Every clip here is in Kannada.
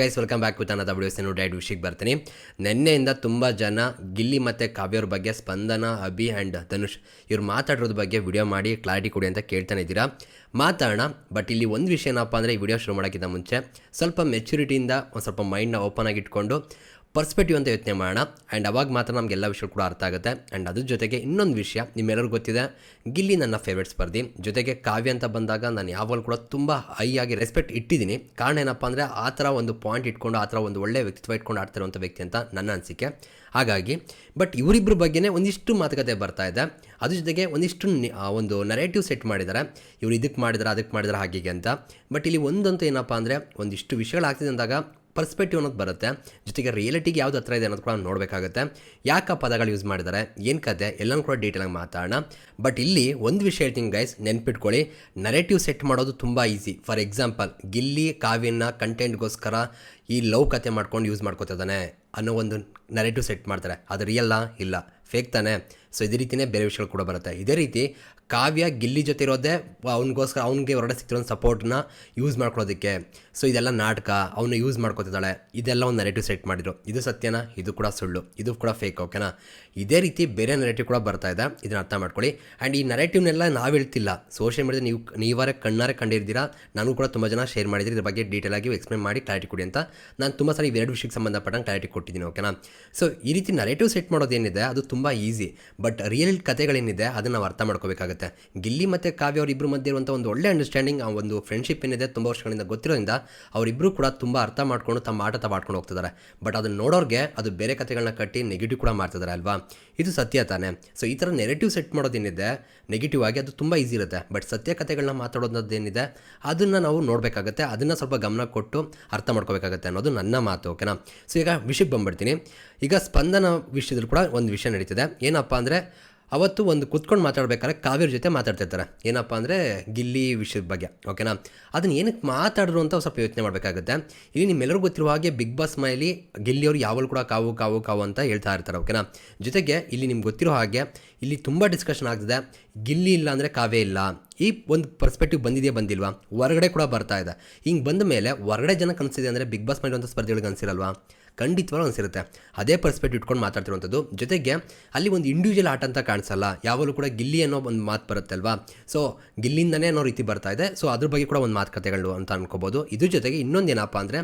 ಗೈಸ್ ವೆಲ್ಕಮ್ ಬ್ಯಾಕ್ ವಿತ್ ಅನ್ನದ ವಿಡಿಯೋಸ್ ನೋಡಿ ಐಡ್ ವಿಷಯಕ್ಕೆ ಬರ್ತೀನಿ. ನಿನ್ನೆಯಿಂದ ತುಂಬ ಜನ ಗಿಲ್ಲಿ ಮತ್ತು ಕಾವ್ಯವ್ರ ಬಗ್ಗೆ ಸ್ಪಂದನ, ಅಭಿ ಆ್ಯಂಡ್ ಧನುಷ್ ಇವ್ರು ಮಾತಾಡೋದ್ರ ಬಗ್ಗೆ ವಿಡಿಯೋ ಮಾಡಿ ಕ್ಲಾರಿಟಿ ಕೊಡಿ ಅಂತ ಕೇಳ್ತಾನೆ ಇದ್ದೀರಾ. ಮಾತಾಡೋಣ ಬಟ್ ಇಲ್ಲಿ ಒಂದು ವಿಷಯ ಏನಪ್ಪ ಅಂದರೆ ಈ ವಿಡಿಯೋ ಶುರು ಮಾಡೋಕ್ಕಿಂತ ಮುಂಚೆ ಸ್ವಲ್ಪ ಮೆಚುರಿಟಿಯಿಂದ ಒಂದು ಸ್ವಲ್ಪ ಮೈಂಡ್ನ ಓಪನ್ ಆಗಿ ಇಟ್ಕೊಂಡು ಪರ್ಸ್ಪೆಕ್ಟಿವ್ ಅಂತ ಯೋಚನೆ ಮಾಡೋಣ. ಆ್ಯಂಡ್ ಅವಾಗ ಮಾತ್ರ ನಮಗೆಲ್ಲ ವಿಷಯ ಕೂಡ ಅರ್ಥ ಆಗುತ್ತೆ. ಆ್ಯಂಡ್ ಅದ್ರ ಜೊತೆಗೆ ಇನ್ನೊಂದು ವಿಷಯ ನಿಮ್ಮೆಲ್ಲರಿಗೂ ಗೊತ್ತಿದೆ. ಗಿಲ್ಲಿ ನನ್ನ ಫೇವ್ರೇಟ್ ಸ್ಪರ್ಧಿ. ಜೊತೆಗೆ ಕಾವ್ಯ ಅಂತ ಬಂದಾಗ ನಾನು ಯಾವಾಗಲೂ ಕೂಡ ತುಂಬ ಹೈ ಆಗಿ ರೆಸ್ಪೆಕ್ಟ್ ಇಟ್ಟಿದ್ದೀನಿ. ಕಾರಣ ಏನಪ್ಪ ಅಂದರೆ ಆ ಥರ ಒಂದು ಪಾಯಿಂಟ್ ಇಟ್ಕೊಂಡು, ಆ ಥರ ಒಂದು ಒಳ್ಳೆಯ ವ್ಯಕ್ತಿತ್ವ ಇಟ್ಕೊಂಡು ಆಡ್ತಿರುವಂಥ ವ್ಯಕ್ತಿ ಅಂತ ನನ್ನ ಅನಿಸಿಕೆ. ಹಾಗಾಗಿ ಬಟ್ ಇವರಿಬ್ಬರ ಬಗ್ಗೆನೇ ಒಂದಿಷ್ಟು ಮಾತುಕತೆ ಬರ್ತಾ ಇದೆ. ಅದ್ರ ಜೊತೆಗೆ ಒಂದಿಷ್ಟು ಒಂದು ನರೇಟಿವ್ ಸೆಟ್ ಮಾಡಿದ್ದಾರೆ. ಇವರು ಇದಕ್ಕೆ ಮಾಡಿದ್ರೆ ಅದಕ್ಕೆ ಮಾಡಿದ್ರೆ ಹಾಗೆ ಅಂತ. ಬಟ್ ಇಲ್ಲಿ ಒಂದಂತೂ ಏನಪ್ಪ ಅಂದರೆ ಒಂದಿಷ್ಟು ವಿಷಯಗಳಾಗ್ತಿದೆ ಅಂದಾಗ ಪರ್ಸ್ಪೆಕ್ಟಿವ್ ಅನ್ನೋದು ಬರುತ್ತೆ. ಜೊತೆಗೆ ರಿಯಾಲಿಟಿಗೆ ಯಾವ್ದು ಹತ್ರ ಇದೆ ಅನ್ನೋದು ಕೂಡ ನೋಡಬೇಕಾಗುತ್ತೆ. ಯಾಕೆ ಪದಗಳು ಯೂಸ್ ಮಾಡಿದ್ದಾರೆ? ಏನು ಕತೆ? ಎಲ್ಲನೂ ಕೂಡ ಡೀಟೇಲಾಗಿ ಮಾತಾಡೋಣ. ಬಟ್ ಇಲ್ಲಿ ಒಂದು ವಿಷಯ ಹೇಳ್ತೀನಿ ಗೈಸ್ ನೆನ್ಪಿಟ್ಕೊಳ್ಳಿ. ನರೇಟಿವ್ ಸೆಟ್ ಮಾಡೋದು ತುಂಬ ಈಸಿ ಫಾರ್ ಎಕ್ಸಾಂಪಲ್ ಗಿಲ್ಲಿ ಕಾವ್ಯನ ಕಂಟೆಂಟ್ಗೋಸ್ಕರ ಈ ಲವ್ ಕತೆ ಮಾಡ್ಕೊಂಡು ಯೂಸ್ ಮಾಡ್ಕೋತಿದ್ದಾನೆ ಅನ್ನೋ ಒಂದು ನರೇಟಿವ್ ಸೆಟ್ ಮಾಡ್ತಾರೆ. ಅದು ರಿಯಲ್ಲ ಇಲ್ಲ. ಫೇಕ್ ತಾನೆ? ಸೊ ಇದೇ ರೀತಿಯೇ ಬೇರೆ ವಿಷಯಗಳು ಕೂಡ ಬರುತ್ತೆ. ಇದೇ ರೀತಿ ಕಾವ್ಯ ಗಿಲ್ಲಿ ಜೊತೆ ಇರೋದೇ, ಅವನಿಗೋಸ್ಕರ ಅವ್ನಿಗೆ ಹೊರಗಡೆ ಸಿಗ್ತಿರೋ ಸಪೋರ್ಟ್ನ ಯೂಸ್ ಮಾಡ್ಕೊಳ್ಳೋದಕ್ಕೆ. ಸೊ ಇದೆಲ್ಲ ನಾಟಕ, ಅವನು ಯೂಸ್ ಮಾಡ್ಕೊತಿದ್ದಾಳೆ. ಇದೆಲ್ಲ ಒಂದು ನೆರೆಟಿವ್ ಸೆಟ್ ಮಾಡಿದ್ರು. ಇದು ಸತ್ಯನಾ, ಇದು ಕೂಡ ಸುಳ್ಳು. ಇದು ಕೂಡ ಫೇಕ್ ಓಕೆನಾ ಇದೇ ರೀತಿ ಬೇರೆ ನೆರೆಟಿವ್ ಕೂಡ ಬರ್ತಾ ಇದೆ. ಇದನ್ನ ಅರ್ಥ ಮಾಡ್ಕೊಳ್ಳಿ. ಆ್ಯಂಡ್ ಈ ನೆರೆಟಿವ್ನೆಲ್ಲ ನಾವು ಹೇಳ್ತಿಲ್ಲ. ಸೋಷಿಯಲ್ ಮೀಡಿಯಾ ನೀವು, ನೀವಾರೇ ಕಣ್ಣಾರೆ ಕಂಡಿರ್ತೀರಾ ನಾನು ಕೂಡ ತುಂಬ ಜನ ಶೇರ್ ಮಾಡಿದ್ರಿ ಇದ್ರ ಬಗ್ಗೆ ಡೀಟೇಲ್ ಆಗಿ ಎಕ್ಸ್ಪ್ಲೇನ್ ಮಾಡಿ ಕ್ಲಾರಿಟಿ ಕೊಡಿ ಅಂತ ನಾನು ತುಂಬ ಸಾರಿ ಇವೆರಡು ವಿಷಯಕ್ಕೆ ಸಂಬಂಧಪಟ್ಟಂಗೆ ಕ್ಲಾರಿಟಿ ಕೊಟ್ಟಿದ್ದೀನಿ ಓಕೆನಾ ಸೊ ಈ ರೀತಿ ನರೇಟಿವ್ ಸೆಟ್ ಮಾಡೋದೇನಿದೆ, ಅದು ತುಂಬ ಈಸಿ ಬಟ್ ರಿಯಲ್ ಕಥೆಗಳೇನಿದೆ, ಅದನ್ನು ನಾವು ಅರ್ಥ ಮಾಡ್ಕೋಬೇಕಾಗುತ್ತೆ. ಗಿಲ್ಲಿ ಮತ್ತು ಕಾವ್ಯ ಅವರಿಬ್ಬರು ಮಧ್ಯೆ ಇರುವಂಥ ಒಂದು ಒಳ್ಳೆ ಅಂಡರ್ಸ್ಟ್ಯಾಂಡಿಂಗ್ ಆ ಒಂದು ಫ್ರೆಂಡ್ಶಿಪ್ ಏನಿದೆ ತುಂಬ ವರ್ಷಗಳಿಂದ ಗೊತ್ತಿರೋದ್ರಿಂದ ಅವರಿಬ್ಬರು ಕೂಡ ತುಂಬ ಅರ್ಥ ಮಾಡ್ಕೊಂಡು ತಮ್ಮ ಆಟ ಮಾಡ್ಕೊಂಡು ಹೋಗ್ತಿದ್ದಾರೆ. ಬಟ್ ಅದನ್ನು ನೋಡೋರಿಗೆ ಅದು ಬೇರೆ ಕಥೆಗಳನ್ನ ಕಟ್ಟಿ ನೆಗೆಟಿವ್ ಕೂಡ ಮಾಡ್ತಿದ್ದಾರೆ ಅಲ್ವಾ? ಇದು ಸತ್ಯ ತಾನೆ. ಸೊ ಈ ಥರ ನೆಗೆಟಿವ್ ಸೆಟ್ ಮಾಡೋದೇನಿದೆ ನೆಗೆಟಿವ್ ಆಗಿ ಅದು ತುಂಬ ಈಸಿ ಇರುತ್ತೆ. ಬಟ್ ಸತ್ಯ ಕಥೆಗಳನ್ನ ಮಾತಾಡೋದೇನಿದೆ ಅದನ್ನು ನಾವು ನೋಡಬೇಕಾಗುತ್ತೆ. ಅದನ್ನು ಸ್ವಲ್ಪ ಗಮನ ಕೊಟ್ಟು ಅರ್ಥ ಮಾಡ್ಕೋಬೇಕಾಗುತ್ತೆ ಅನ್ನೋದು ನನ್ನ ಮಾತು ಓಕೆನಾ ಸೊ ಈಗ ವಿಷಯಕ್ಕೆ ಬಂದ್ಬಿಡ್ತೀನಿ. ಈಗ ಸ್ಪಂದನ ವಿಷಯದಲ್ಲಿ ಕೂಡ ಒಂದು ವಿಷಯ ನಡೀತಿದೆ. ಏನಪ್ಪ ಅಂದರೆ ಅವತ್ತು ಒಂದು ಕುತ್ಕೊಂಡು ಮಾತಾಡ್ಬೇಕಾದ್ರೆ ಕಾವೇರಿ ಜೊತೆ ಮಾತಾಡ್ತಿರ್ತಾರೆ ಏನಪ್ಪ ಅಂದರೆ ಗಿಲ್ಲಿ ವಿಷಯದ ಬಗ್ಗೆ ಓಕೆನಾ ಅದನ್ನು ಏನಕ್ಕೆ ಮಾತಾಡಿದ್ರು ಅಂತ ಸ್ವಲ್ಪ ಯೋಚನೆ ಮಾಡಬೇಕಾಗುತ್ತೆ. ಇಲ್ಲಿ ನಿಮ್ಮೆಲ್ಲರಿಗೂ ಗೊತ್ತಿರುವ ಹಾಗೆ ಬಿಗ್ ಬಾಸ್ ಮನೆಯಲ್ಲಿ ಗಿಲ್ಲಿಯವರು ಯಾವಾಗಲೂ ಕೂಡ ಕಾವು ಕಾವು ಕಾವು ಅಂತ ಹೇಳ್ತಾ ಇರ್ತಾರೆ ಓಕೆನಾ ಜೊತೆಗೆ ಇಲ್ಲಿ ನಿಮ್ಗೆ ಗೊತ್ತಿರೋ ಹಾಗೆ ಇಲ್ಲಿ ತುಂಬ ಡಿಸ್ಕಷನ್ ಆಗ್ತಿದೆ. ಗಿಲ್ಲಿ ಇಲ್ಲ ಅಂದರೆ ಕಾವೇ ಇಲ್ಲ. ಈ ಒಂದು ಪರ್ಸ್ಪೆಕ್ಟಿವ್ ಬಂದಿದೆಯಾ, ಬಂದಿಲ್ವಾ? ಹೊರಗಡೆ ಕೂಡ ಬರ್ತಾ ಇದೆ. ಹಿಂಗೆ ಬಂದ ಮೇಲೆ ಹೊರಗಡೆ ಜನಕ್ಕೆ ಅನಿಸಿದೆ ಅಂದರೆ ಬಿಗ್ ಬಾಸ್ ಮಾಡಿರುವಂಥ ಸ್ಪರ್ಧೆಗಳಿಗೆ ಅನಿಸಿರಲ್ವಾ? ಖಂಡಿತವಾಗ್ಲೂ ಅನಿಸಿರುತ್ತೆ ಅದೇ ಪರ್ಸ್ಪೆಕ್ಟಿವ್ ಇಟ್ಕೊಂಡು ಮಾತಾಡ್ತಿರುವಂಥದ್ದು. ಜೊತೆಗೆ ಅಲ್ಲಿ ಒಂದು ಇಂಡಿವಿಜುವಲ್ ಆಟ ಅಂತ ಕಾಣಿಸಲ್ಲ. ಯಾವಾಗಲೂ ಕೂಡ ಗಿಲ್ಲಿ ಅನ್ನೋ ಒಂದು ಮಾತು ಬರುತ್ತೆ ಅಲ್ವಾ? ಸೊ ಗಿಲ್ಲಿಂದನೇ ಅನ್ನೋ ರೀತಿ ಬರ್ತಾ ಇದೆ. ಸೊ ಅದ್ರ ಬಗ್ಗೆ ಕೂಡ ಒಂದು ಮಾತುಕತೆಗಳು ಅಂತ ಅನ್ಕೋಬೋದು. ಇದ್ರ ಜೊತೆಗೆ ಇನ್ನೊಂದು ಏನಪ್ಪ ಅಂದರೆ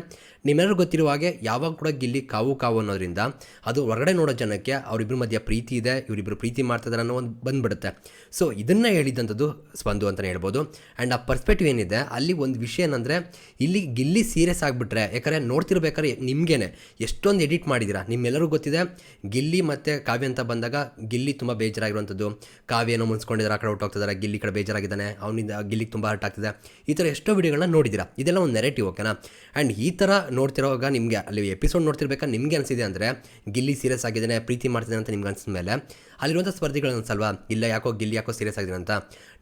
ನಿಮ್ಮೆಲ್ಲರೂ ಗೊತ್ತಿರುವ ಹಾಗೆ ಯಾವಾಗ ಕೂಡ ಗಿಲ್ಲಿ ಕಾವು ಕಾವು ಅನ್ನೋದ್ರಿಂದ ಅದು ಹೊರಗಡೆ ನೋಡೋ ಜನಕ್ಕೆ ಅವರಿಬ್ಬರ ಮಧ್ಯೆ ಪ್ರೀತಿ ಇದೆ ಇವರಿಬ್ಬರು ಪ್ರೀತಿ ಮಾಡ್ತಿದ್ದಾರೆ ಅನ್ನೋ ಒಂದು ಬಂದ್ಬಿಡುತ್ತೆ. ಸೊ ಇದನ್ನು ಹೇಳಿದಂಥದ್ದು ಸ್ಪಂದು ಅಂತಲೇ ಹೇಳ್ಬೋದು. ಆ್ಯಂಡ್ ಆ ಪರ್ಸ್ಪೆಕ್ಟಿವ್ ಏನಿದೆ, ಅಲ್ಲಿ ಒಂದು ವಿಷಯ ಏನಂದರೆ, ಇಲ್ಲಿ ಗಿಲ್ಲಿ ಸೀರಿಯಸ್ ಆಗಿಬಿಟ್ರೆ, ಯಾಕಂದರೆ ನೋಡ್ತಿರ್ಬೇಕಾದ್ರೆ ನಿಮಗೇನೆ ಎಷ್ಟೊಂದು ಎಡಿಟ್ ಮಾಡಿದ್ದೀರಾ? ನಿಮ್ಮೆಲ್ಲರಿಗೂ ಗೊತ್ತಿದೆ, ಗಿಲ್ಲಿ ಮತ್ತು ಕಾವ್ಯ ಅಂತ ಬಂದಾಗ ಗಿಲ್ಲಿ ತುಂಬ ಬೇಜಾರಾಗಿರುವಂಥದ್ದು. ಕಾವ್ಯನೋ ಮುನ್ಸ್ಕೊಂಡಿದ್ದಾರೆ ಆ ಕಡೆ ಹೊಟ್ಟೋಗ್ತಿದ್ದಾರೆ ಗಿಲ್ಲಿ ಈ ಕಡೆ ಬೇಜಾರಾಗಿದ್ದಾನೆ, ಅವನಿಂದ ಗಿಲ್ಲಿಗೆ ತುಂಬ ಹರ್ಟ್ ಆಗ್ತಿದೆ. ಈ ಥರ ಎಷ್ಟೋ ವಿಡಿಯೋಗಳನ್ನ ನೋಡಿದ್ದೀರಾ? ಇದೆಲ್ಲ ಒಂದು ನೆರೆಟಿವ್ ಓಕೆನಾ ಆ್ಯಂಡ್ ಈ ಥರ ನೋಡ್ತಿರೋವಾಗ ನಿಮಗೆ ಅಲ್ಲಿ ಎಪಿಸೋಡ್ ನೋಡ್ತಿರ್ಬೇಕಾ? ನಿಮಗೆ ಅನಿಸಿದೆ ಅಂದರೆ, ಗಿಲ್ಲಿ ಸೀರಿಯಸ್ ಆಗಿದ್ದಾನೆ, ಪ್ರೀತಿ ಮಾಡ್ತಿದ್ದಾನೆ ಅಂತ ನಿಮ್ಗೆ ಅನಿಸಿದ ಮೇಲೆ ಅಲ್ಲಿರುವಂಥ ಸ್ಪರ್ಧಿಗಳು ಅನ್ಸಲ್ವಾ ಇಲ್ಲ ಯಾಕೋ ಗಿಲ್ಲಿ, ಯಾಕೋ ಸೀರಿಯಸ್ ಆಗಿದೆ ಅಂತ.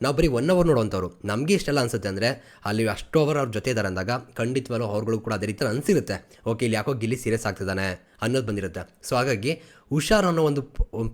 ನಾವು ಬರೀ ಒನ್ ಅವರ್ ನೋಡುವಂಥವ್ರು. ನಮಗೆ ಇಷ್ಟೆಲ್ಲ ಅನ್ಸುತ್ತೆ ಅಂದರೆ ಅಲ್ಲಿ ಅಷ್ಟು ಓವರ್ ಅವ್ರ ಜೊತೆ ಇದ್ದಾರೆ ಅಂದಾಗ ಖಂಡಿತವಾಗ್ಲೂ ಅವ್ರುಗಳು ಕೂಡ ಅದೇ ರೀತಿ ಅನಿಸಿರುತ್ತೆ. ಓಕೆ, ಇಲ್ಲಿ ಯಾಕೋ ಗಿಲ್ಲಿ ಸೀರಿಯಸ್ ಆಗ್ತಿದ್ದಾನೆ ಅನ್ನೋದು ಬಂದಿರುತ್ತೆ. ಸೊ ಹಾಗಾಗಿ ಹುಷಾರು ಅನ್ನೋ ಒಂದು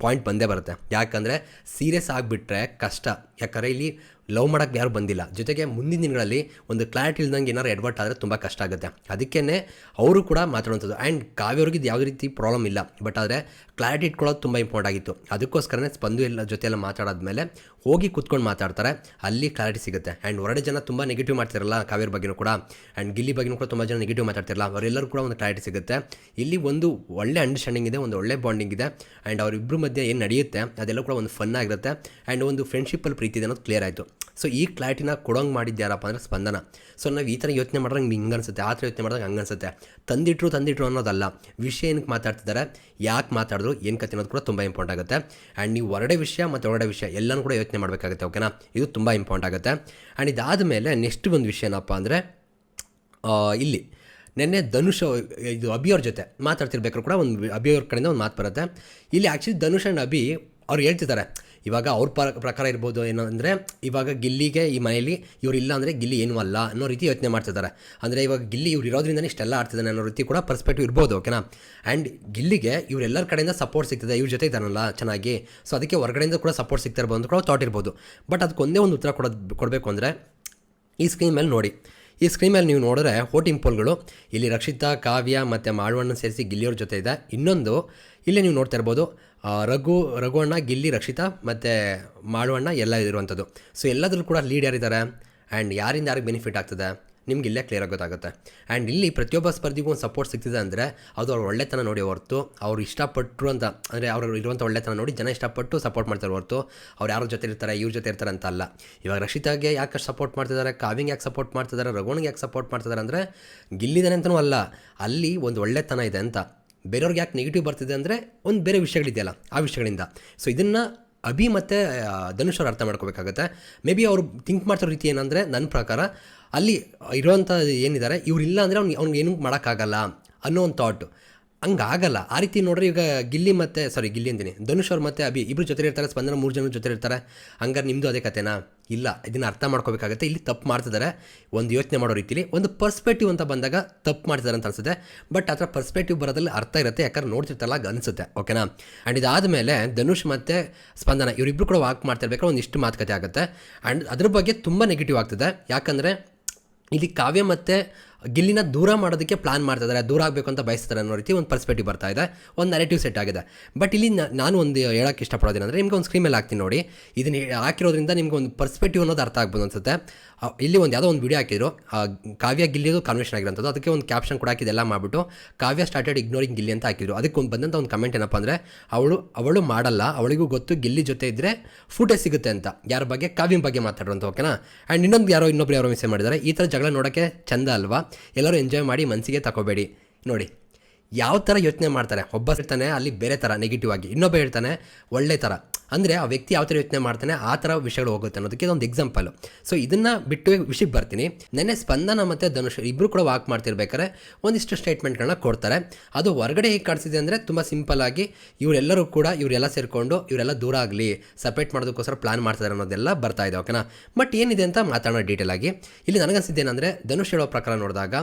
ಪಾಯಿಂಟ್ ಬಂದೇ ಬರುತ್ತೆ. ಯಾಕಂದರೆ ಸೀರಿಯಸ್ ಆಗಿಬಿಟ್ರೆ ಕಷ್ಟ. ಯಾಕಂದರೆ ಇಲ್ಲಿ ಲವ್ ಮಾಡೋಕ್ಕೆ ಯಾರು ಬಂದಿಲ್ಲ. ಜೊತೆಗೆ ಮುಂದಿನ ದಿನಗಳಲ್ಲಿ ಒಂದು ಕ್ಲಾರಿಟಿ ಇಲ್ದಂಗೆ ಏನಾರು ಎಡ್ವರ್ಟ್ ಆದರೆ ತುಂಬ ಕಷ್ಟ ಆಗುತ್ತೆ. ಅದಕ್ಕೇ ಅವರು ಕೂಡ ಮಾತಾಡುವಂಥದ್ದು ಆ್ಯಂಡ್ ಕಾವ್ಯವ್ರಿಗೆ ಇದು ಯಾವುದೇ ರೀತಿ ಪ್ರಾಬ್ಲಮ್ ಇಲ್ಲ. ಬಟ್ ಆದರೆ ಕ್ಲಾರಿಟಿ ಇಟ್ಕೊಳ್ಳೋದು ತುಂಬ ಇಂಪಾರ್ಟ್ ಆಗಿತ್ತು. ಅದಕ್ಕೋಸ್ಕರನೇ ಸ್ಪಂದು ಎಲ್ಲ ಜೊತೆ ಎಲ್ಲ ಮಾತಾಡಾದ್ಮೇಲೆ ಹೋಗಿ ಕುತ್ಕೊಂಡು ಮಾತಾಡ್ತಾರೆ. ಅಲ್ಲಿ ಕ್ಲಾರಿಟಿ ಸಿಗುತ್ತೆ. ಆ್ಯಂಡ್ ಹೊರಡೆ ಜನ ತುಂಬ ನೆಗೆಟಿವ್ ಮಾಡ್ತಿರಲ್ಲ ಕಾವ್ಯರ ಬಗ್ಗೆನೂ ಕೂಡ. ಆ್ಯಂಡ್ ಗಿಲ್ಲಿ ಬಗ್ಗೆನೂ ಕೂಡ ತುಂಬ ಜನ ನೆಗೆಟಿವ್ ಮಾತಾಡ್ತಿರಲ್ಲ. ಅವರೆಲ್ಲರೂ ಕೂಡ ಒಂದು ಕ್ಲಾರಿಟಿ ಸಿಗುತ್ತೆ. ಇಲ್ಲಿ ಒಂದು ಒಳ್ಳೆ ಅಂಡರ್ಸ್ಟ್ಯಾಂಡಿಂಗ್ ಇದೆ, ಒಂದು ಒಳ್ಳೆ ಬಾಂಡಿಂಗ್ ಇದೆ. ಆ್ಯಂಡ್ ಅವರಿಬ್ಬರ ಮಧ್ಯೆ ಏನು ನಡೆಯುತ್ತೆ, ಅದೆಲ್ಲ ಕೂಡ ಒಂದು ಫನ್ ಆಗಿರುತ್ತೆ. ಆ್ಯಂಡ್ ಒಂದು ಫ್ರೆಂಡ್ಶಿಪ್ಪಲ್ಲಿ ಪ್ರೀತಿ ಇದೆ ಅನ್ನೋದು ಕ್ಲಿಯರ್ ಆಯಿತು. ಸೊ ಈ ಕ್ಲಾರಿಟಿನ ಕೊಡೋಂಗೆ ಮಾಡಿದ್ಯಾರಪ್ಪ ಅಂದರೆ ಸ್ಪಂದನ. ಸೊ ನಾವು ಈ ಥರ ಯೋಚನೆ ಮಾಡಿದ್ರೆ ನಂಗೆ ಹಿಂಗೆ ಅನ್ಸುತ್ತೆ, ಆ ಥರ ಯೋಚನೆ ಮಾಡಿದಾಗ ಹಂಗೆ ಅನ್ಸುತ್ತೆ. ತಂದಿಟ್ರು ತಂದಿಟ್ರು ಅನ್ನೋದಲ್ಲ, ವಿಷಯ ಏನಕ್ಕೆ ಮಾತಾಡ್ತಿದ್ದಾರೆ ಯಾಕೆ ಮಾತಾಡಿದ್ರು, ಏನು ಕತೆ ಅನ್ನೋದು ಕೂಡ ತುಂಬ ಇಂಪಾರ್ಟೆಂಟ್ ಆಗುತ್ತೆ. ಆ್ಯಂಡ್ ನೀವು ಹೊರಡೆ ವಿಷಯ ಮತ್ತು ಹೊರಗಡೆ ವಿಷಯ ಎಲ್ಲನೂ ಕೂಡ ಯೋಚನೆ ಮಾಡಬೇಕಾಗುತ್ತೆ ಓಕೆನಾ ಇದು ತುಂಬ ಇಂಪಾರ್ಟ್ ಆಗುತ್ತೆ. ಆ್ಯಂಡ್ ಇದಾದ ಮೇಲೆ ನೆಕ್ಸ್ಟ್ ಒಂದು ವಿಷಯ ಏನಪ್ಪ ಅಂದರೆ ಇಲ್ಲಿ. ನಿನ್ನೆ ಧನುಷ್ ಇದು ಅಭಿಯವ್ರ ಜೊತೆ ಮಾತಾಡ್ತಿರ್ಬೇಕಾದ್ರೆ ಕೂಡ ಒಂದು ಅಭಿಯವ್ರ ಕಡೆಯಿಂದ ಒಂದು ಮಾತು ಬರುತ್ತೆ. ಇಲ್ಲಿ ಆ್ಯಕ್ಚುಲಿ ಧನುಷ್ ಆ್ಯಂಡ್ ಅಭಿ ಅವ್ರು ಹೇಳ್ತಿದ್ದಾರೆ ಇವಾಗ ಅವ್ರ ಪ್ರಕಾರ ಇರ್ಬೋದು ಏನು ಅಂದರೆ ಇವಾಗ ಗಿಲ್ಲಿಗೆ ಈ ಮನೆಯಲ್ಲಿ ಇವ್ರು ಇಲ್ಲ ಅಂದರೆ ಗಿಲ್ಲಿ ಏನೂ ಅಲ್ಲ ಅನ್ನೋ ರೀತಿ ಯೋಚನೆ ಮಾಡ್ತಿದ್ದಾರೆ. ಅಂದರೆ ಇವಾಗ ಗಿಲ್ಲಿ ಇವ್ರು ಇರೋದ್ರಿಂದನೇ ಇಷ್ಟೆಲ್ಲ ಆಡ್ತಿದ್ದಾನೆ ಅನ್ನೋ ರೀತಿ ಕೂಡ ಪರ್ಸ್ಪೆಕ್ಟಿವ್ ಇರ್ಬೋದು ಓಕೆನಾ ಆ್ಯಂಡ್ ಗಿಲ್ಲಿಗೆ ಇವರೆಲ್ಲರ ಕಡೆಯಿಂದ ಸಪೋರ್ಟ್ ಸಿಗ್ತದೆ, ಇವ್ರ ಜೊತೆ ಇದ್ದಾನಲ್ಲ ಚೆನ್ನಾಗಿ. ಸೊ ಅದಕ್ಕೆ ಹೊರಗಡೆಯಿಂದ ಕೂಡ ಸಪೋರ್ಟ್ ಸಿಗ್ತಾ ಇರ್ಬೋದು ಅಂತ ಕೂಡ ಥಾಟ್ ಇರ್ಬೋದು. ಬಟ್ ಅದಕ್ಕೆ ಒಂದೇ ಒಂದು ಉತ್ತರ ಕೊಡೋದು, ಕೊಡಬೇಕು ಅಂದರೆ, ಈ ಸ್ಕ್ರೀನ್ ಮೇಲೆ ನೋಡಿ. ಈ ಸ್ಕ್ರೀನ್ ಮೇಲೆ ನೀವು ನೋಡಿದ್ರೆ ವೋಟಿಂಗ್ ಪೋಲ್ಗಳು ಇಲ್ಲಿ ರಕ್ಷಿತಾ, ಕಾವ್ಯ ಮತ್ತು ಮಾಳ್ವಣ್ಣ ಸೇರಿಸಿ ಗಿಲ್ಲಿಯವ್ರ ಜೊತೆ ಇದೆ. ಇನ್ನೊಂದು, ಇಲ್ಲಿ ನೀವು ನೋಡ್ತಾ ಇರ್ಬೋದು ರಘು, ರಘುವಣ್ಣ, ಗಿಲ್ಲಿ, ರಕ್ಷಿತಾ ಮತ್ತು ಮಾಳ್ವಣ್ಣ ಎಲ್ಲ ಇರುವಂಥದ್ದು. ಸೊ ಎಲ್ಲದರಲ್ಲೂ ಕೂಡ ಲೀಡ್ ಯಾರಿದ್ದಾರೆ? ಆ್ಯಂಡ್ ಯಾರಿಂದ ಯಾರಿಗೆ ಬೆನಿಫಿಟ್ ಆಗ್ತದೆ? ನಿಮ್ಗೆ ಇಲ್ಲೇ ಕ್ಲಿಯರ್ ಆಗೋದಾಗುತ್ತೆ. ಆ್ಯಂಡ್ ಇಲ್ಲಿ ಪ್ರತಿಯೊಬ್ಬ ಸ್ಪರ್ಧಿಗೂ ಒಂದು ಸಪೋರ್ಟ್ ಸಿಗ್ತಿದೆ ಅಂದರೆ ಅದು ಅವ್ರ ಒಳ್ಳೆತನ ನೋಡಿ ಹೊರತು, ಅವ್ರು ಇಷ್ಟಪಟ್ಟರು ಅಂತ, ಅಂದರೆ ಅವರು ಇರುವಂಥ ಒಳ್ಳೆತನ ನೋಡಿ ಜನ ಇಷ್ಟಪಟ್ಟು ಸಪೋರ್ಟ್ ಮಾಡ್ತಾರೆ ಹೊರತು, ಅವ್ರು ಯಾರ ಜೊತೆ ಇರ್ತಾರೆ, ಇವ್ರ ಜೊತೆ ಇರ್ತಾರೆ ಅಂತ ಅಲ್ಲ. ಇವಾಗ ರಕ್ಷಿತಾಗೆ ಯಾಕೆ ಸಪೋರ್ಟ್ ಮಾಡ್ತಿದ್ದಾರೆ ಕಾವಿಂಗ್ ಯಾಕೆ ಸಪೋರ್ಟ್ ಮಾಡ್ತಿದ್ದಾರೆ ರಘುವಣ್ಗೆ ಯಾಕೆ ಸಪೋರ್ಟ್ ಮಾಡ್ತಿದ್ದಾರೆ ಅಂದರೆ ಗಿಲ್ಲಿದಾನೆ ಅಂತಲೂ ಅಲ್ಲ. ಅಲ್ಲಿ ಒಂದು ಒಳ್ಳೆತನ ಇದೆ ಅಂತ. ಬೇರೆಯವ್ರಿಗೆ ಯಾಕೆ ನೆಗೆಟಿವ್ ಬರ್ತಿದೆ ಅಂದರೆ ಒಂದು ಬೇರೆ ವಿಷಯಗಳಿದೆಯಲ್ಲ ಆ ವಿಷಯಗಳಿಂದ. ಸೊ ಇದನ್ನು ಅಭಿ ಮತ್ತು ಧನುಷ್ ಅವ್ರು ಅರ್ಥ ಮಾಡ್ಕೋಬೇಕಾಗತ್ತೆ. ಮೇ ಬಿ ಅವರು ಥಿಂಕ್ ಮಾಡ್ತಿರೋ ರೀತಿ ಏನಂದರೆ ನನ್ನ ಪ್ರಕಾರ ಅಲ್ಲಿ ಇರೋವಂಥ ಏನಿದ್ದಾರೆ, ಇವರಿಲ್ಲ ಅಂದರೆ ಅವ್ನಿಗೆ ಅವ್ನಿಗೆ ಏನು ಮಾಡೋಕ್ಕಾಗಲ್ಲ ಅನ್ನೋ ಒಂದು ಥಾಟು ಹಂಗಾಗಲ್ಲ. ಆ ರೀತಿ ನೋಡ್ರಿ ಈಗ ಗಿಲ್ಲಿ ಮತ್ತು ಸಾರಿ ಗಿಲ್ಲಿ ಅಂತೀನಿ. ಧನುಷ್ ಅವ್ರು ಮತ್ತು ಅಭಿ ಇಬ್ಬರು ಜೊತೆ ಇರ್ತಾರೆ, ಸ್ಪಂದನ ಮೂರು ಜನ ಜೊತೆ ಇರ್ತಾರೆ. ಹಂಗಾರೆ ನಿಮ್ಮದು ಅದೇ ಕತೆನಾ ಇಲ್ಲ, ಇದನ್ನು ಅರ್ಥ ಮಾಡ್ಕೋಬೇಕಾಗುತ್ತೆ. ಇಲ್ಲಿ ತಪ್ಪು ಮಾಡ್ತಿದ್ದಾರೆ ಒಂದು ಯೋಚನೆ ಮಾಡೋ ರೀತಿಲಿ, ಒಂದು ಪರ್ಸ್ಪೆಕ್ಟಿವ್ ಅಂತ ಬಂದಾಗ ತಪ್ಪು ಮಾಡ್ತಿದ್ದಾರೆ ಅಂತ ಅನ್ಸುತ್ತೆ. ಬಟ್ ಆ ಥರ ಪರ್ಸ್ಪೆಕ್ಟಿವ್ ಬರೋದ್ರಲ್ಲಿ ಅರ್ಥ ಇರುತ್ತೆ. ಯಾಕಂದ್ರೆ ನೋಡ್ತಿರ್ತಲ್ಲ ಅನಿಸುತ್ತೆ. ಓಕೆನಾ ಆ್ಯಂಡ್ ಇದಾದಮೇಲೆ ಧನುಷ್ ಮತ್ತು ಸ್ಪಂದನ ಇವರಿಬ್ಬರು ಕೂಡ ವಾಕ್ ಮಾಡ್ತಿರ್ಬೇಕಾದ್ರೆ ಒಂದಿಷ್ಟು ಮಾತುಕತೆ ಆಗುತ್ತೆ. ಆ್ಯಂಡ್ ಅದ್ರ ಬಗ್ಗೆ ತುಂಬ ನೆಗೆಟಿವ್ ಆಗ್ತದೆ. ಯಾಕಂದರೆ ಇಲ್ಲಿ ಕಾವ್ಯ ಮತ್ತು ಗಿಲ್ಲಿನ ದೂರ ಮಾಡೋದಕ್ಕೆ ಪ್ಲಾನ್ ಮಾಡ್ತಿದ್ದಾರೆ ದೂರ ಆಗಬೇಕು ಅಂತ ಬಯಸ್ತಾರೆ ಅನ್ನೋ ರೀತಿ ಒಂದು ಪರ್ಸ್ಪೆಕ್ಟಿವ್ ಬರ್ತಾ ಇದೆ. ಒಂದು ನೆರೆಟಿವ್ ಸೆಟ್ ಆಗಿದೆ. ಬಟ್ ಇಲ್ಲಿ ನಾನು ಒಂದು ಹೇಳೋಕ್ಕೆ ಇಷ್ಟಪಡೋದೇನೆಂದರೆ ನಿಮ್ಗೆ ಒಂದು ಸ್ಕ್ರೀನ್ ಮೇಲೆ ಹಾಕ್ತೀನಿ ನೋಡಿ. ಇದನ್ನ ಹಾಕಿರೋದ್ರಿಂದ ನಿಮ್ಗೆ ಒಂದು ಪರ್ಸ್ಪೆಕ್ಟಿವ್ ಅನ್ನೋದು ಅರ್ಥ ಆಗ್ಬೋದು ಅನ್ಸುತ್ತೆ. ಇಲ್ಲಿ ಒಂದು ಯಾವುದೋ ಒಂದು ವಿಡಿಯೋ ಹಾಕಿದ್ರು. ಕಾವ್ಯ ಗಿಲ್ಲಿದು ಕಾನ್ವೆನ್ಷನ್ ಆಗಿರೋಂಥದ್ದು. ಅದಕ್ಕೆ ಒಂದು ಕ್ಯಾಪ್ಷನ್ ಕೂಡ ಹಾಕಿದೆಲ್ಲ ಮಾಡಿಬಿಟ್ಟು ಕಾವ್ಯ ಸ್ಟಾರ್ಟೆಡ್ ಇಗ್ನೋರಿಂಗ್ ಗಿಲ್ಲಿ ಅಂತ ಹಾಕಿದ್ರು. ಅದಕ್ಕೆ ಒಂದು ಬಂದಂಥ ಒಂದು ಕಮೆಂಟ್ ಏನಪ್ಪ ಅಂದರೆ, ಅವಳು ಅವಳು ಮಾಡಲ್ಲ. ಅವಳಿಗೂ ಗೊತ್ತು ಗಿಲ್ಲಿ ಜೊತೆ ಇದ್ದರೆ ಫೂಟೇಜ್ ಸಿಗುತ್ತೆ ಅಂತ. ಯಾರ ಬಗ್ಗೆ? ಕಾವ್ಯನ ಬಗ್ಗೆ ಮಾತಾಡುವಂಥ ಓಕೆನಾ ಆ್ಯಂಡ್ ಇನ್ನೊಂದು ಯಾರೋ, ಇನ್ನೊಬ್ರು ಯಾರೋ ಮಿಸ್ ಮಾಡಿದ್ದಾರೆ. ಈ ಥರ ಜಗಳ ನೋಡೋಕ್ಕೆ ಚಂದ ಅಲ್ವಾ? ಎಲ್ಲರೂ ಎಂಜಾಯ್ ಮಾಡಿ ಮನಸ್ಸಿಗೆ ತಗೋಬೇಡಿ ನೋಡಿ ಯಾವ ಥರ ಯೋಚನೆ ಮಾಡ್ತಾರೆ? ಒಬ್ಬ ಇರ್ತಾನೆ ಅಲ್ಲಿ ಬೇರೆ ಥರ ನೆಗೆಟಿವ್ ಆಗಿ ಇನ್ನೊಬ್ಬ ಹೇಳ್ತಾನೆ, ಒಳ್ಳೆ ಥರ ಅಂದರೆ ಆ ವ್ಯಕ್ತಿ ಯಾವ ಥರ ಯೋಚನೆ ಮಾಡ್ತಾನೆ, ಆ ಥರ ವಿಷಯಗಳು ಹೋಗುತ್ತೆ ಅನ್ನೋದಕ್ಕೆ ಒಂದು ಎಕ್ಸಾಂಪಲ್ ಸೊ ಇದನ್ನು ಬಿಟ್ಟು ವಿಷಯಕ್ಕೆ ಬರ್ತೀನಿ. ನೆನ್ನೆ ಸ್ಪಂದನ ಮತ್ತು ಧನುಷ್ ಇಬ್ಬರು ಕೂಡ ವಾಕ್ ಮಾಡ್ತಿರ್ಬೇಕಾದ್ರೆ ಒಂದಿಷ್ಟು ಸ್ಟೇಟ್ಮೆಂಟ್ಗಳನ್ನ ಕೊಡ್ತಾರೆ. ಅದು ಹೊರಗಡೆ ಹೇಗೆ ಕಾಣಿಸಿದೆ ಅಂದರೆ ತುಂಬ ಸಿಂಪಲ್ ಆಗಿ ಇವರೆಲ್ಲರೂ ಕೂಡ ಇವರೆಲ್ಲ ಸೇರಿಕೊಂಡು ಇವರೆಲ್ಲ ದೂರ ಆಗಲಿ ಸಪ್ರೇಟ್ ಮಾಡೋದಕ್ಕೋಸ್ಕರ ಪ್ಲಾನ್ ಮಾಡ್ತಾರೆ ಅನ್ನೋದೆಲ್ಲ ಬರ್ತಾ ಇದೆ ಓಕೆನಾ ಬಟ್ ಏನಿದೆ ಅಂತ ಮಾತಾಡೋಣ ಡೀಟೇಲ್ ಆಗಿ. ಇಲ್ಲಿ ನನಗನ್ಸಿದ್ದೇನೆಂದರೆ ಧನುಷ್ ಹೇಳೋ ಪ್ರಕಾರ ನೋಡಿದಾಗ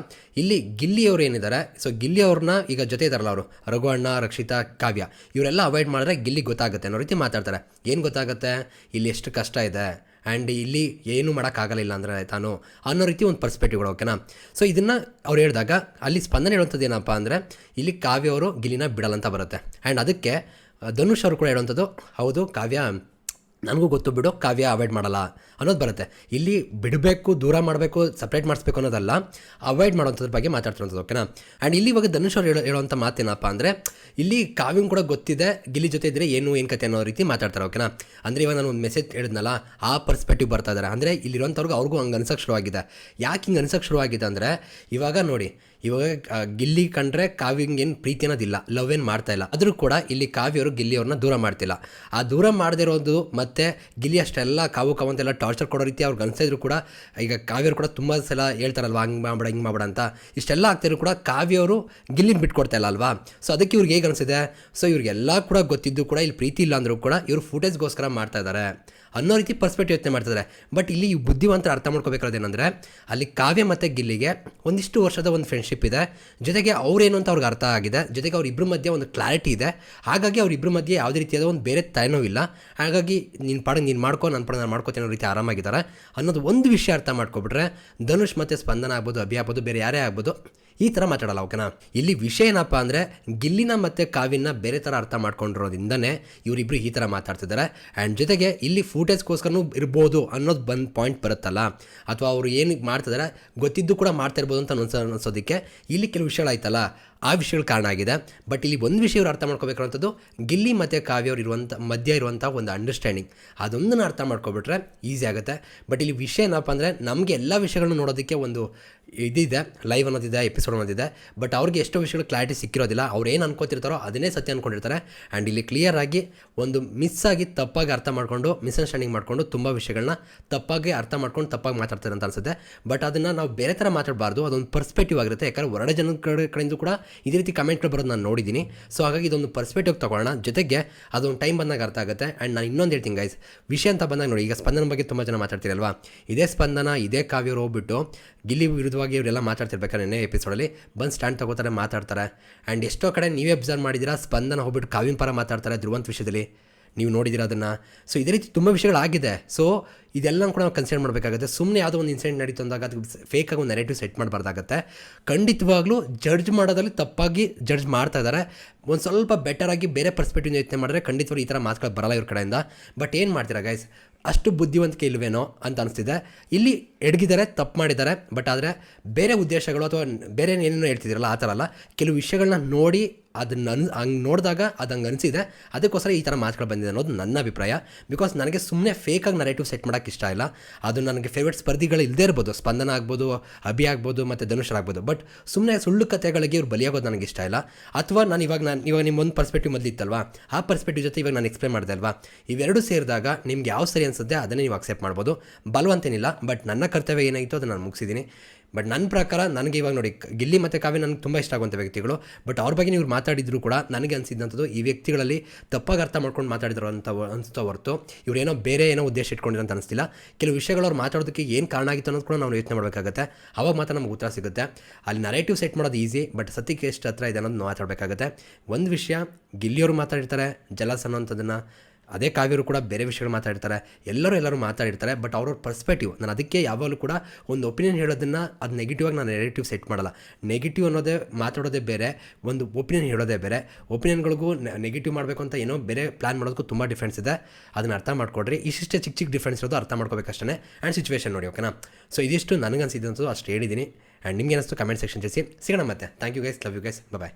ಇಲ್ಲಿ ಗಿಲ್ಲಿಯವರು ಏನಿದ್ದಾರೆ ಸೊ ಗಿಲ್ಲಿಯವ್ರನ್ನ ಈಗ ಜೊತೆ ಇದ್ದಾರಲ್ಲ ಅವರು ರಘುವಣ್ಣ ರಕ್ಷಿತಾ, ಕಾವ್ಯ, ಇವರೆಲ್ಲ ಅವಾಯ್ಡ್ ಮಾಡಿದ್ರೆ ಗಿಲ್ಲಿ ಗೊತ್ತಾಗುತ್ತೆ ಅನ್ನೋ ರೀತಿ ಮಾತಾಡ್ತಾರೆ. ಏನು ಗೊತ್ತಾಗುತ್ತೆ? ಇಲ್ಲಿ ಎಷ್ಟು ಕಷ್ಟ ಇದೆ. ಆ್ಯಂಡ್ ಇಲ್ಲಿ ಏನು ಮಾಡೋಕ್ಕಾಗಲಿಲ್ಲ ಅಂದರೆ ತಾನು ಅನ್ನೋ ರೀತಿ ಒಂದು ಪರ್ಸ್ಪೆಕ್ಟಿವ್ಗಳು ಓಕೆನಾ ಸೊ ಇದನ್ನು ಅವ್ರು ಹೇಳಿದಾಗ ಅಲ್ಲಿ ಸ್ಪಂದನೆ ಹೇಳುವಂಥದ್ದು ಏನಪ್ಪ ಅಂದರೆ, ಇಲ್ಲಿ ಕಾವ್ಯ ಅವರು ಗಿಲಿನ ಬಿಡಲ್ಲ ಅಂತ ಬರುತ್ತೆ. ಆ್ಯಂಡ್ ಅದಕ್ಕೆ ಧನುಷ್ ಅವರು ಕೂಡ ಹೇಳುವಂಥದ್ದು, ಹೌದು ಕಾವ್ಯ ನನಗೂ ಗೊತ್ತು, ಬಿಡು, ಕಾವ್ಯ ಅವಾಯ್ಡ್ ಮಾಡಲ್ಲ ಅನ್ನೋದು ಬರುತ್ತೆ. ಇಲ್ಲಿ ಬಿಡಬೇಕು, ದೂರ ಮಾಡಬೇಕು ಸಪ್ರೇಟ್ ಮಾಡಿಸ್ಬೇಕು ಅನ್ನೋದಲ್ಲ ಅವಾಯ್ಡ್ ಮಾಡೋಂಥದ್ರ ಬಗ್ಗೆ ಮಾತಾಡ್ತಿರೋಂಥದ್ದು ಓಕೆನಾ ಆ್ಯಂಡ್ ಇಲ್ಲಿ ಇವಾಗ ಧನುಷ್ ಅವ್ರು ಹೇಳೋ ಹೇಳೋಂಥ ಮಾತೇನಪ್ಪ ಅಂದರೆ, ಇಲ್ಲಿ ಕಾವ್ಯಂ ಕೂಡ ಗೊತ್ತಿದೆ, ಗಿಲ್ಲಿ ಜೊತೆ ಇದ್ದರೆ ಏನು ಏನು ಕತೆ ಅನ್ನೋ ರೀತಿ ಮಾತಾಡ್ತಾರೆ ಓಕೆನಾ ಅಂದರೆ ಇವಾಗ ನಾನು ಒಂದು ಮೆಸೇಜ್ ಹೇಳಿದ್ನಲ್ಲ, ಆ ಪರ್ಸ್ಪೆಕ್ಟಿವ್ ಬರ್ತಾ ಇದ್ದಾರೆ ಅಂದರೆ ಇಲ್ಲಿರುವಂಥವ್ರಿಗೂ ಅವ್ರಿಗೂ ಹಂಗೆ ಅನ್ಸಕ್ಕೆ ಶುರುವಾಗಿದೆ. ಯಾಕೆ ಹಿಂಗೆ ಅನ್ಸಕ್ಕೆ ಶುರುವಾಗಿದೆ ಅಂದರೆ, ಇವಾಗ ನೋಡಿ ಇವಾಗ ಗಿಲ್ಲಿ ಕಂಡ್ರೆ ಕಾವ್ಯಂಗೇನು ಪ್ರೀತಿ ಅನ್ನೋದಿಲ್ಲ ಲವ್ ಏನು ಮಾಡ್ತಾ ಇಲ್ಲ. ಆದರೂ ಕೂಡ ಇಲ್ಲಿ ಕಾವ್ಯವರು ಗಿಲ್ಲಿಯವ್ರನ್ನ ದೂರ ಮಾಡ್ತಿಲ್ಲ. ಆ ದೂರ ಮಾಡದಿರೋದು ಮತ್ತೆ ಗಿಲ್ಲಿ ಅಷ್ಟೆಲ್ಲ ಕಾವು ಕಾವು ಅಂತೆಲ್ಲ ಟಾರ್ಚರ್ ಕೊಡೋ ರೀತಿ ಅವ್ರಿಗೆ ಅನಿಸಿದ್ರು ಕೂಡ, ಈಗ ಕಾವ್ಯರು ಕೂಡ ತುಂಬ ಸಲ ಹೇಳ್ತಾರಲ್ವಾ, ಹಂಗೆ ಮಾಡ್ಬೇಡ, ಹಿಂಗೆ ಮಾಡ್ಬೇಡ ಅಂತ. ಇಷ್ಟೆಲ್ಲ ಆಗ್ತಿದ್ರು ಕೂಡ ಕಾವ್ಯವರು ಗಿಲ್ಲಿನ ಬಿಟ್ಕೊಡ್ತಾ ಇಲ್ಲ ಅಲ್ವಾ? ಸೊ ಅದಕ್ಕೆ ಇವ್ರಿಗೆ ಹೇಗೆ ಅನಿಸಿದೆ? ಸೊ ಇವ್ರಿಗೆಲ್ಲ ಕೂಡ ಗೊತ್ತಿದ್ದು ಕೂಡ ಇಲ್ಲಿ ಪ್ರೀತಿ ಇಲ್ಲ ಅಂದರೂ ಕೂಡ ಇವರು ಫುಟೇಜ್ಗೋಸ್ಕರ ಮಾಡ್ತಾ ಇದ್ದಾರೆ ಅನ್ನೋ ರೀತಿ ಪರ್ಸ್ಪೆಕ್ಟಿವ್ ಯೋಚನೆ ಮಾಡ್ತಿದ್ದಾರೆ ಬಟ್ ಇಲ್ಲಿ ಈ ಬುದ್ಧಿವಂತರ ಅರ್ಥ ಮಾಡ್ಕೋಬೇಕಾದೇನೆಂದರೆ ಅಲ್ಲಿ ಕಾವ್ಯ ಮತ್ತು ಗಿಲ್ಲಿಗೆ ಒಂದಿಷ್ಟು ವರ್ಷದ ಒಂದು ಫ್ರೆಂಡ್ಶಿಪ್ ಇದೆ. ಜೊತೆಗೆ ಅವರೇನು ಅಂತ ಅವ್ರಿಗೆ ಅರ್ಥ ಆಗಿದೆ. ಜೊತೆಗೆ ಅವ್ರಿಬ್ಬರ ಮಧ್ಯೆ ಒಂದು ಕ್ಲಾರಿಟಿ ಇದೆ. ಹಾಗಾಗಿ ಅವ್ರಿಬ್ಬರ ಮಧ್ಯೆ ಯಾವುದೇ ರೀತಿಯಾದ ಒಂದು ಬೇರೆ ಇಲ್ಲ. ಹಾಗಾಗಿ ನಿನ್ನ ಪಾಡ ನೀನು ಮಾಡ್ಕೊ ನನ್ನ ಪಾಡ ನಾನು ಮಾಡ್ಕೋತೀನಿ ರೀತಿ ಆರಾಮಾಗಿದ್ದಾರೆ. ಅನ್ನೋದು ಒಂದು ವಿಷಯ ಅರ್ಥ ಮಾಡ್ಕೊಬಿಟ್ರೆ, ಧನುಷ್ ಮತ್ತು ಸ್ಪಂದನ ಆಗ್ಬೋದು, ಅಭಿ ಆಗ್ಬೋದು, ಬೇರೆ ಯಾರೇ ಆಗ್ಬೋದು ಈ ಥರ ಮಾತಾಡಲ್ಲ, ಓಕೆನಾ? ಇಲ್ಲಿ ವಿಷಯ ಏನಪ್ಪ ಅಂದರೆ, ಗಿಲ್ಲಿನ ಮತ್ತು ಕಾವಿನ ಬೇರೆ ಥರ ಅರ್ಥ ಮಾಡ್ಕೊಂಡಿರೋದ್ರಿಂದನೇ ಇವರಿಬ್ಬರು ಈ ಥರ ಮಾತಾಡ್ತಿದ್ದಾರೆ ಆ್ಯಂಡ್ ಜೊತೆಗೆ ಇಲ್ಲಿ ಫೂಟೇಜ್ಗೋಸ್ಕರನೂ ಇರ್ಬೋದು ಅನ್ನೋದು ಬಂದು ಪಾಯಿಂಟ್ ಬರುತ್ತಲ್ಲ. ಅಥವಾ ಅವರು ಏನು ಮಾಡ್ತಿದ್ದಾರೆ ಗೊತ್ತಿದ್ದು ಕೂಡ ಮಾಡ್ತಾ ಇರ್ಬೋದು ಅಂತ ಅನ್ಸೋ ಅನ್ಸೋದಕ್ಕೆ ಇಲ್ಲಿ ಕೆಲವು ವಿಷಯಗಳಾಯ್ತಲ್ಲ. ಆ ವಿಷಯಗಳು ಕಾರಣ ಆಗಿದೆ. ಬಟ್ ಇಲ್ಲಿ ಒಂದು ವಿಷಯವ್ರು ಅರ್ಥ ಮಾಡ್ಕೋಬೇಕಂಥದ್ದು ಗಿಲ್ಲಿ ಮತ್ತು ಕಾವ್ಯ ಅವ್ರು ಇರುವಂಥ ಮಧ್ಯ ಇರುವಂಥ ಒಂದು ಅಂಡರ್ಸ್ಟ್ಯಾಂಡಿಂಗ್ ಅದೊಂದನ್ನು ಅರ್ಥ ಮಾಡ್ಕೊಬಿಟ್ರೆ ಈಸಿ ಆಗುತ್ತೆ. ಬಟ್ ಇಲ್ಲಿ ವಿಷಯ ಏನಪ್ಪ ಅಂದರೆ, ನಮಗೆ ಎಲ್ಲ ವಿಷಯಗಳನ್ನು ನೋಡೋದಕ್ಕೆ ಒಂದು ಇದಿದೆ ಲೈವ್ ಅನ್ನೋದಿದೆ ಎಪಿಸೋಡ್ ಅನ್ನೋದಿದೆ. ಬಟ್ ಅವ್ರಿಗೆ ಎಷ್ಟೋ ವಿಷಯಗಳು ಕ್ಲಾರಿಟಿ ಸಿಕ್ಕಿರೋದಿಲ್ಲ. ಅವ್ರು ಏನು ಅನ್ಕೋತಿರ್ತಾರೋ ಅದನ್ನೇ ಸತ್ಯ ಅಂದ್ಕೊಂಡಿರ್ತಾರೆ ಆ್ಯಂಡ್ ಇಲ್ಲಿ ಕ್ಲಿಯರ್ ಆಗಿ ಒಂದು ಮಿಸ್ ಆಗಿ ತಪ್ಪಾಗಿ ಅರ್ಥ ಮಾಡ್ಕೊಂಡು ಮಿಸ್ಅಂಡರ್ಸ್ಟ್ಯಾಂಡಿಂಗ್ ಮಾಡಿಕೊಂಡು ತುಂಬ ವಿಷಯಗಳನ್ನ ತಪ್ಪಾಗಿ ಅರ್ಥ ಮಾಡ್ಕೊಂಡು ತಪ್ಪಾಗಿ ಮಾತಾಡ್ತಾರೆ ಅಂತ ಅನ್ಸುತ್ತೆ. ಬಟ್ ಅದನ್ನು ನಾವು ಬೇರೆ ಥರ ಮಾತಾಡಬಾರ್ದು. ಅದೊಂದು ಪರ್ಸ್ಪೆಕ್ಟಿವ್ ಆಗಿರುತ್ತೆ. ಯಾಕಂದರೆ ಹೊರಡೆ ಜನ ಕಡೆ ಕಡೆಯಿಂದ ಕೂಡ ಇದೇ ರೀತಿ ಕಮೆಂಟ್ಗಳು ಬರೋದು ನಾನು ನೋಡಿದ್ದೀನಿ ಸೊ ಹಾಗಾಗಿ ಇದೊಂದು ಪರ್ಸ್ಪೆಕ್ಟಿವ್ ತೊಗೊಳ್ಳೋಣ. ಜೊತೆಗೆ ಅದೊಂದು ಟೈಮ್ ಬಂದಾಗ ಅರ್ಥ ಆಗುತ್ತೆ. ಆ್ಯಂಡ್ ನಾನು ಇನ್ನೊಂದು ಹೇಳ್ತೀನಿ ಗೈಸ್ ವಿಷಯ ಅಂತ ಬಂದಾಗ ನೋಡಿ, ಈಗ ಸ್ಪಂದನ ಬಗ್ಗೆ ತುಂಬ ಜನ ಮಾತಾಡ್ತಿರಲ್ವಾ? ಇದೇ ಸ್ಪಂದನ, ಇದೇ ಕಾವ್ಯರು ಹೋಗ್ಬಿಟ್ಟು ಗಿಲ್ಲಿ ವಿರುದ್ಧವಾಗಿ ಇವರೆಲ್ಲ ಮಾತಾಡ್ತಿರ್ಬೇಕಾದ್ರೆ ನೆನೆ ಎಪಿಸೋಡಲ್ಲಿ ಬಂದು ಸ್ಟ್ಯಾಂಡ್ ತಗೋತಾರೆ, ಮಾತಾಡ್ತಾರೆ. ಆ್ಯಂಡ್ ಎಷ್ಟೋ ಕಡೆ ನೀವೇ ಅಬ್ಸರ್ವ್ ಮಾಡಿದ್ದೀರಾ, ಸ್ಪಂದನ ಹೋಗ್ಬಿಟ್ಟು ಕಾವ್ಯನ ಪರ ಮಾತಾಡ್ತಾರೆ ಧ್ರುವಂತ ವಿಷಯದಲ್ಲಿ. ನೀವು ನೋಡಿದಿರ ಅದನ್ನು? ಸೊ ಇದೇ ರೀತಿ ತುಂಬ ವಿಷಯಗಳಾಗಿದೆ. ಸೊ ಇದೆಲ್ಲ ಕೂಡ ನಾವು ಕನ್ಸಿಡರ್ ಮಾಡಬೇಕಾಗುತ್ತೆ. ಸುಮ್ಮನೆ ಯಾವುದೋ ಒಂದು ಇನ್ಸಿಡೆಂಟ್ ನಡೀತು ಅಂದಾಗ ಅದಕ್ಕೆ ಫೇಕಾಗಿ ಒಂದು ನೆರೆಟಿವ್ ಸೆಟ್ ಮಾಡಬಾರ್ದಾಗತ್ತೆ. ಖಂಡಿತವಾಗ್ಲೂ ಜಡ್ಜ್ ಮಾಡೋದ್ರಲ್ಲಿ ತಪ್ಪಾಗಿ ಜಡ್ಜ್ ಮಾಡ್ತಾ ಇದ್ದಾರೆ. ಒಂದು ಸ್ವಲ್ಪ ಬೆಟರಾಗಿ ಬೇರೆ ಪರ್ಸ್ಪೆಕ್ಟಿವ್ ಯೋಚನೆ ಮಾಡಿದ್ರೆ ಖಂಡಿತವಾಗ್ಲೂ ಈ ಥರ ಮಾತುಗಳು ಬರಲ್ಲ ಇವ್ರ ಕಡೆಯಿಂದ. ಬಟ್ ಏನು ಮಾಡ್ತೀರಾ ಗೈಸ್ ಅಷ್ಟು ಬುದ್ಧಿವಂತಿಕೆ ಇಲ್ವೇನೋ ಅಂತ ಅನಿಸ್ತಿದೆ. ಇಲ್ಲಿ ಎಡಗಿದ್ದಾರೆ, ತಪ್ಪು ಮಾಡಿದ್ದಾರೆ, ಬಟ್ ಆದರೆ ಬೇರೆ ಉದ್ದೇಶಗಳು ಅಥವಾ ಬೇರೆ ಏನೇನೋ ಹೇಳ್ತಿದ್ದೀರಲ್ಲ ಆ ಥರ ಅಲ್ಲ, ಕೆಲವು ವಿಷಯಗಳನ್ನ ನೋಡಿ ಅದನ್ನ ಅನ್, ಹಂಗೆ ನೋಡಿದಾಗ ಅದು ಹಂಗೆ ಅನಿಸಿದೆ. ಅದಕ್ಕೋಸ್ಕರ ಈ ಥರ ಮಾತುಗಳು ಬಂದಿದೆ ಅನ್ನೋದು ನನ್ನ ಅಭಿಪ್ರಾಯ. ಬಿಕಾಸ್ ನನಗೆ ಸುಮ್ಮನೆ ಫೇಕಾಗಿ ನರೇಟಿವ್ ಸೆಟ್ ಮಾಡೋಕ್ಕೆ ಇಷ್ಟ ಇಲ್ಲ. ಅದು ನನಗೆ ಫೇವ್ರೇಟ್ ಸ್ಪರ್ಧಿಗಳು ಇಲ್ಲದೇ ಇರ್ಬೋದು. ಸ್ಪಂದನ ಆಗ್ಬೋದು, ಅಭಿ ಆಗ್ಬೋದು, ಮತ್ತು ಧನುಷರಾಗ್ಬೋದು ಬಟ್ ಸುಮ್ಮನೆ ಸುಳ್ಳು ಕಥೆಗಳಿಗೆ ಇವ್ರು ಬಲಿಯಾಗೋದು ನನಗೆ ಇಷ್ಟ ಇಲ್ಲ. ಅಥವಾ ನಾನು ಇವಾಗ ನಾನು, ಇವಾಗ ನಿಮ್ಮ ಒಂದು ಪರ್ಸ್ಪೆಕ್ಟಿವ್ ಮೊದಲಿತ್ತಲ್ವಾ? ಆ ಪರ್ಸ್ಪೆಕ್ಟಿವ್ ಜೊತೆ ಇವಾಗ ನಾನು ಎಕ್ಸ್ಪ್ಲೇನ್ ಮಾಡಿದೆ ಅಲ್ವಾ? ಇವೆರಡು ಸೇರಿದಾಗ ನಿಮ್ಗೆ ಯಾವ ಸರಿ ಅನಿಸುತ್ತೆ ಅದನ್ನೇ ನೀವು ಅಕ್ಸೆಪ್ಟ್ ಮಾಡ್ಬೋದು. ಬಲವಂತೇನಿಲ್ಲ ಬಟ್ ನನ್ನ ಕರ್ತವ್ಯ ಏನಾಯಿತು ಅದು ನಾನು ಮುಗಿಸಿದ್ದೀನಿ. ಬಟ್ ನನ್ನ ಪ್ರಕಾರ ನನಗೆ ಇವಾಗ ನೋಡಿ ಗಿಲ್ಲಿ ಮತ್ತು ಕಾವ್ಯ ನನಗೆ ತುಂಬ ಇಷ್ಟ ಆಗುವಂಥ ವ್ಯಕ್ತಿಗಳು ಬಟ್ ಅವ್ರ ಬಗ್ಗೆ ನೀವು ಮಾತಾಡಿದ್ರು ಕೂಡ ನನಗೆ ಅನಿಸಿದಂಥದ್ದು ಈ ವ್ಯಕ್ತಿಗಳಲ್ಲಿ ತಪ್ಪಾಗಿ ಅರ್ಥ ಮಾಡ್ಕೊಂಡು ಮಾತಾಡಿದ್ರು ಅಂತ ಅನಿಸ್ತಾ ಹೊರತು ಇವರೇನೋ ಬೇರೆ ಏನೋ ಉದ್ದೇಶ ಇಟ್ಕೊಂಡಿರೋ ಅಂತ ಅನಿಸ್ತಿಲ್ಲ. ಕೆಲವು ವಿಷಯಗಳು ಅವ್ರು ಮಾತಾಡೋದಕ್ಕೆ ಏನು ಕಾರಣ ಆಗಿತ್ತು ಅನ್ನೋದು ಕೂಡ ನಾವು ಯೋಚನೆ ಮಾಡಬೇಕಾಗುತ್ತೆ. ಅವಾಗ ಮಾತ್ರ ನಮ್ಗೆ ಉತ್ತರ ಸಿಗುತ್ತೆ. ಅಲ್ಲಿ ನರೇಟಿವ್ ಸೆಟ್ ಮಾಡೋದು ಈಸಿ ಬಟ್ ಸತ್ಯಕ್ಕೆ ಎಷ್ಟು ಹತ್ರ ಇದೆ ಅನ್ನೋದು ಮಾತಾಡಬೇಕಾಗುತ್ತೆ. ಒಂದು ವಿಷಯ ಗಿಲ್ಲಿಯವರು ಮಾತಾಡಿರ್ತಾರೆ, ಜಲಸ ಅನ್ನೋಂಥದ್ದನ್ನು ಅದೇ ಕಾವ್ಯರು ಕೂಡ ಬೇರೆ ವಿಷಯಗಳು ಮಾತಾಡಿರ್ತಾರೆ ಎಲ್ಲರೂ ಎಲ್ಲರೂ ಮಾತಾಡಿರ್ತಾರೆ ಬಟ್ ಅವ್ರವ್ರ ಪರ್ಸ್ಪೆಕ್ಟಿವ್ ನಾನು ಅದಕ್ಕೆ ಯಾವಾಗಲೂ ಕೂಡ ಒಂದು ಒಪಿನಿಯನ್ ಹೇಳೋದನ್ನು ಅದು ನೆಗೆಟಿವ್ ಆಗಿ ನಾನು ನೆಗೆಟಿವ್ ಸೆಟ್ ಮಾಡಲ್ಲ. ನೆಗೆಟಿವ್ ಅನ್ನೋದೇ ಮಾತಾಡೋದೇ ಬೇರೆ, ಒಂದು ಒಪಿನಿಯನ್ ಹೇಳೋದೇ ಬೇರೆ. ಒಪಿನಿಯನ್ಗಳಿಗೂ ನೆಗೆಟಿವ್ ಮಾಡಬೇಕು ಅಂತ ಏನೋ ಬೇರೆ ಪ್ಲಾನ್ ಮಾಡೋದಕ್ಕೂ ತುಂಬ ಡಿಫ್ರೆನ್ಸ್ ಇದೆ. ಅದನ್ನು ಅರ್ಥ ಮಾಡ್ಕೊಡ್ರಿ. ಇಷ್ಟಿಷ್ಟೇ ಚಿಕ್ಕ ಚಿಕ್ಕ ಡಿಫ್ರೆನ್ಸ್ ಇರೋದು ಅರ್ಥ ಮಾಡ್ಕೋಬೇಕಷ್ಟೇ ಆ್ಯಂಡ್ ಸಿಚುವೇಶನ್ ನೋಡಿ ಓಕೆನಾ ಸೊ ಇದಿಷ್ಟು ನನಗನ್ಸಿದ್ದು ಅಷ್ಟು ಹೇಳಿದ್ದೀನಿ ಆ್ಯಂಡ್ ನಿಮ್ಗೆ ಅನಿಸ್ತು ಕಮೆಂಟ್ ಸೆಕ್ಷನ್ ತಿಳಿಸಿ. ಸಿಗೋಣ ಮತ್ತೆ. Thank you guys love you guys bye